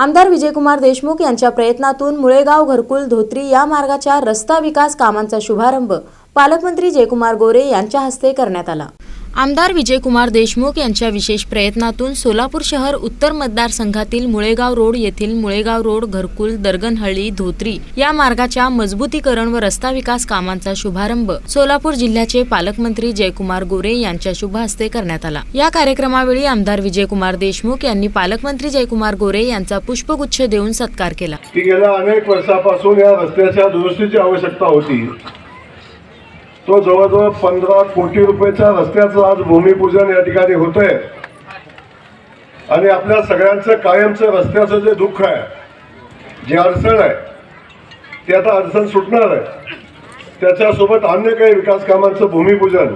आमदार विजयकुमार देशमुख यांच्या प्रयत्नातून मुळेगाव घरकुल धोत्री या मार्गाच्या रस्ता विकास कामांचा शुभारंभ पालकमंत्री जयकुमार गोरे यांच्या हस्ते करण्यात आला. आमदार विजयकुमार देशमुख यांच्या विशेष प्रयत्नातून सोलापूर शहर उत्तर मतदारसंघातील मुळेगाव रोड येथील मुळेगाव रोड घरकुल दरगनहळ्ळी धोत्री या मार्गाच्या मजबूतीकरण व रस्ता विकास कामांचा शुभारंभ सोलापूर जिल्ह्याचे पालकमंत्री जयकुमार गोरे यांच्या शुभ हस्ते करण्यात आला. या कार्यक्रमावेळी आमदार विजयकुमार देशमुख यांनी पालकमंत्री जयकुमार गोरे यांचा पुष्पगुच्छ देऊन सत्कार केला. गेल्या अनेक वर्षापासून या रस्त्याच्या दुरुस्तीची आवश्यकता होती. तो जवळजवळ पंधरा कोटी रुपयाच्या रस्त्याचं आज भूमिपूजन या ठिकाणी होतंय. आणि आपल्या सगळ्यांचं कायमचं रस्त्याचं जे दुःख आहे जे अडचण आहे ते आता अडचण सुटणार आहे. त्याच्यासोबत अन्य काही विकास कामांचं भूमिपूजन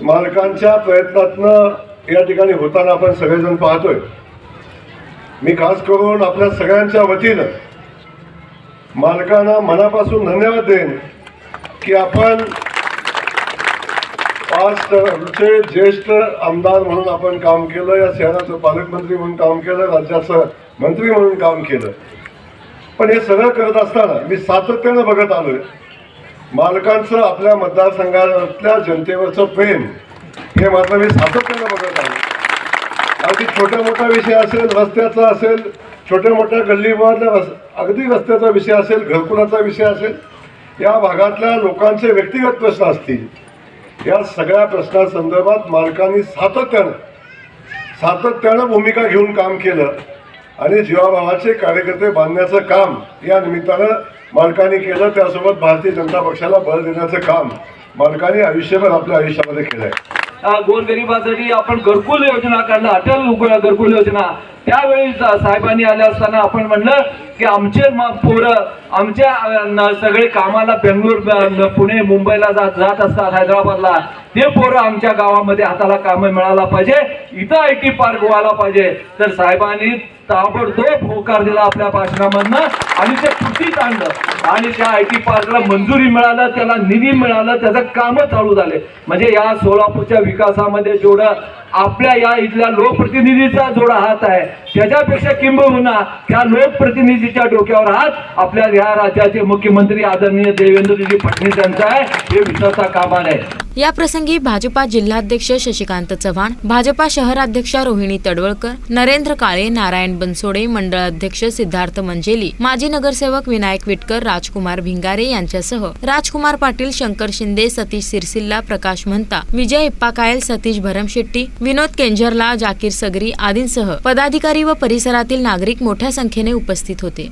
मालकांच्या प्रयत्नातनं या ठिकाणी होताना आपण सगळेजण पाहतोय. मी खास करून आपल्या सगळ्यांच्या वतीनं मालकांना मनापासून धन्यवाद देईन. की आपण पाच टर्मचे ज्येष्ठ आमदार म्हणून आपण काम केलं या शहराचं पालकमंत्री म्हणून काम केलं राज्याचं मंत्री म्हणून काम केलं. पण हे सगळं करत असताना मी सातत्यानं बघत आलोय मालकांचं आपल्या मतदारसंघातल्या जनतेवरचं प्रेम हे मात्र मी सातत्यानं बघत आलो अगदी छोटा मोठा विषय असेल रस्त्याचा असेल छोट्या मोठ्या गल्लीमधल्या रस अगदी रस्त्याचा विषय असेल घरकुलाचा विषय असेल या भागातल्या लोकांचे व्यक्तिगत प्रश्न असतील. या सगळ्या प्रश्नासंदर्भात मालकांनी सातत्यानं सातत्यानं भूमिका घेऊन काम केलं आणि जीवाभावाचे कार्यकर्ते बांधण्याचं काम या निमित्तानं मालकांनी केलं. त्यासोबत भारतीय जनता पक्षाला बळ देण्याचं काम मालकांनी आयुष्यभर आपल्या आयुष्यामध्ये केलं आहे गोरगरिबासाठी आपण घरकुल योजना काढला अटल घरकुल योजना. त्यावेळी साहेबांनी आले असताना आपण म्हणलं की आमचे पोरं आमच्या सगळे कामाला बेंगलोर पुणे मुंबईला जात जात असतात हैदराबादला. ते पोरं आमच्या गावामध्ये हाताला कामं मिळायला पाहिजे इथं आय टी पार्क व्हायला पाहिजे. तर साहेबांनी ताबडतोब होकार दिला आपल्या भाषणामधनं. आणि ते कृतीत आणलं. आणि त्या आय टी पार्कला मंजुरी मिळालं त्याला निधी मिळालं त्याचं कामं चालू झाले. म्हणजे या सोलापूरच्या विकासामध्ये जेवढं आपल्या या इथल्या लोकप्रतिनिधीचा जोडा हात आहे. त्याच्यापेक्षा किंबहुना त्या लोकप्रतिनिधीच्या डोक्यावर हात आपल्या या राज्याचे मुख्यमंत्री आदरणीय देवेंद्रजी फडणवीस यांचा आहे. हे विश्वासा कामा आहे. या प्रसंगी भाजपा जिल्हाध्यक्ष शशिकांत चव्हाण भाजपा शहराध्यक्ष रोहिणी तडवळकर नरेंद्र काळे नारायण बनसोडे मंडळ अध्यक्ष सिद्धार्थ मंजेली माजी नगरसेवक विनायक विटकर राजकुमार भिंगारे यांच्यासह राजकुमार पाटील शंकर शिंदे सतीश सिरसिल्ला प्रकाश म्हणता विजय इप्पा कायल सतीश भरमशेट्टी विनोद केंजरला जाकीर सगरी आदींसह पदाधिकारी व परिसरातील नागरिक मोठ्या संख्येने उपस्थित होते.